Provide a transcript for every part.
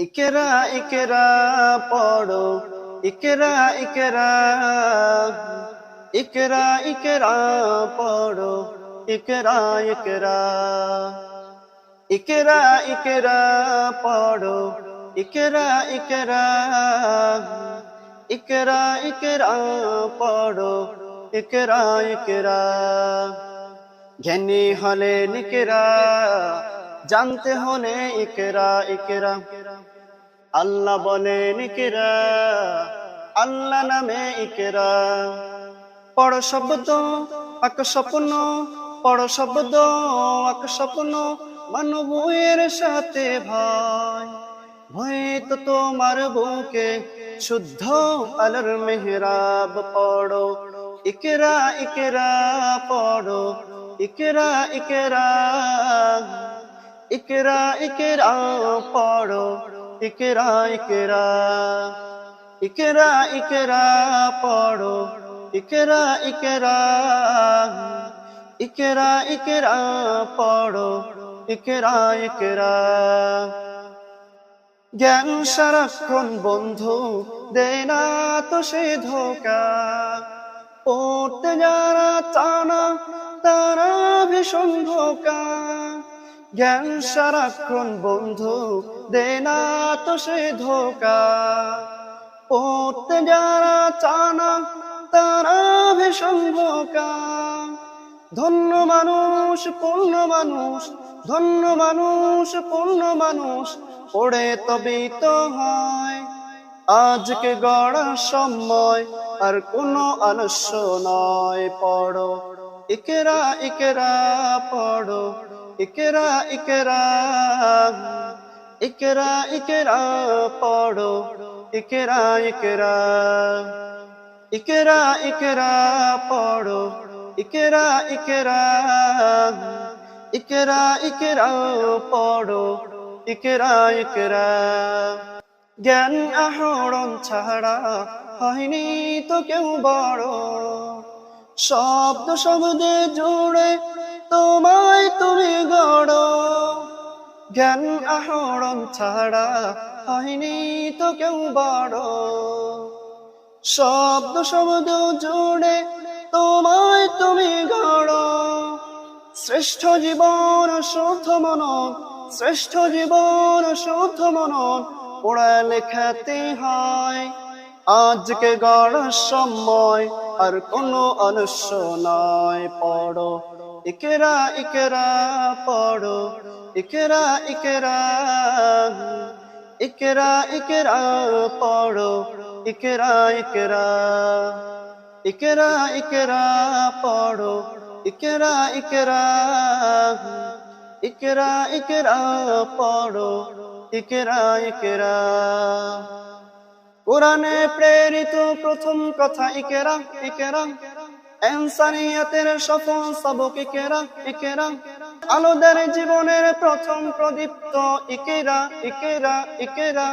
ইকেরা ইকেরা পড়ো ইকেরা ইকেরা ইকেরা ইকেরা পড়ো ইকেরা ইকেরা ইকেরা ইকেরা পড়ো ইকেরা ইকেরা ইকেরা ইকেরা পড়ো ইকেরা ইকেরা জ্ঞানী হলে নিকেরা জানতে হলে ইকেরা ইকেরা। আল্লাহ বলে নিকেরা আল্লাহ নামে ইকেরা। পড় শব্দ আক স্বপ্ন, পড় শব্দ আক স্বপ্ন মানবইয়ের সাথে ভয় ভয়ে তো তোমার বুকে শুদ্ধ আলোর মেহরাব পড়ো। ইকেরা ইকেরা, পড়ো। ইকেরা ইকেরা। ইকেরা ইকেরা, পড়ো। ইকেরা ইকেরা ইকেরা ইকেরা, পড়ো। ইকেরা ইকেরা ইকেরা ইকেরা, পড়ো। ইকেরা ইকেরা। জ্ঞান সারাক্ষণ বন্ধু দেয় না তো সে ধোকা। পড়তে যারা টানা তারা ভীষণ ধোকা। জ্ঞান সারাক্ষণ বন্ধু দেয় না তো সে ধোকা। পড়তে যারা টানা তারা ভীষণ ধোকা ধন্য মানুষ, পূর্ণ মানুষ, ধন্য মানুষ, পূর্ণ মানুষ, পড়ে তবেই তো হয়। আজকে গড়া সময়, আর কোনো আলস্য নয়, পড়ো। ইকেরা ইকেরা, পড়ো। ইকেরা ইকেরা ইকেরা ইকেরা, পড়ো। ইকেরা ইকেরা ইকেরা ইকেরা, পড়ো। ইকেরা ইকেরা ইকেরা ইকেরা, পড়ো। ইকেরা ইকেরা। জ্ঞান আহরণ ছাড়া হয়নি তো কেউ বড়। শব্দ শব্দে জুড়ে তোমায় তুমি গড়। জ্ঞান আহরণ ছাড়া হয়নি তো কেউ বড়। শব্দ শব্দ জুড়ে তোমায় তুমি গড়। শ্রেষ্ঠ জীবন শুদ্ধ মনন শ্রেষ্ঠ জীবন শুদ্ধ মনন পড়া লেখাতে হয়। আজকে গড়ার সময়, আর কোনো আলস্য নয়, পড়ো। ইকেরা ইকেরা পড়ো ইকেরা ইকেরা ইকেরা ইকেরা পড়ো ইকেরা ইকেরা ইকেরা ইকেরা পড়ো ইকেরা ইকেরা ইকেরা ইকেরা পড়ো ইকেরা ইকেরা কোরআনে প্রেরিত প্রথম কথা ইকেরা ইকেরা এনসানিয়াতের সফল সবক ইকেরা ইকেরা আলোদের জীবনের প্রথম প্রদীপ্ত ইকেরা ইকেরা ইকেরা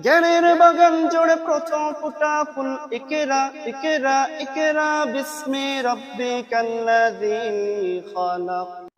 জ্ঞানের বাগান জোড়ে প্রথম ফুটা ফুল ইকেরা ইকেরা ইকেরা বিস্মি রব্বিকাল্লাযী খালাক।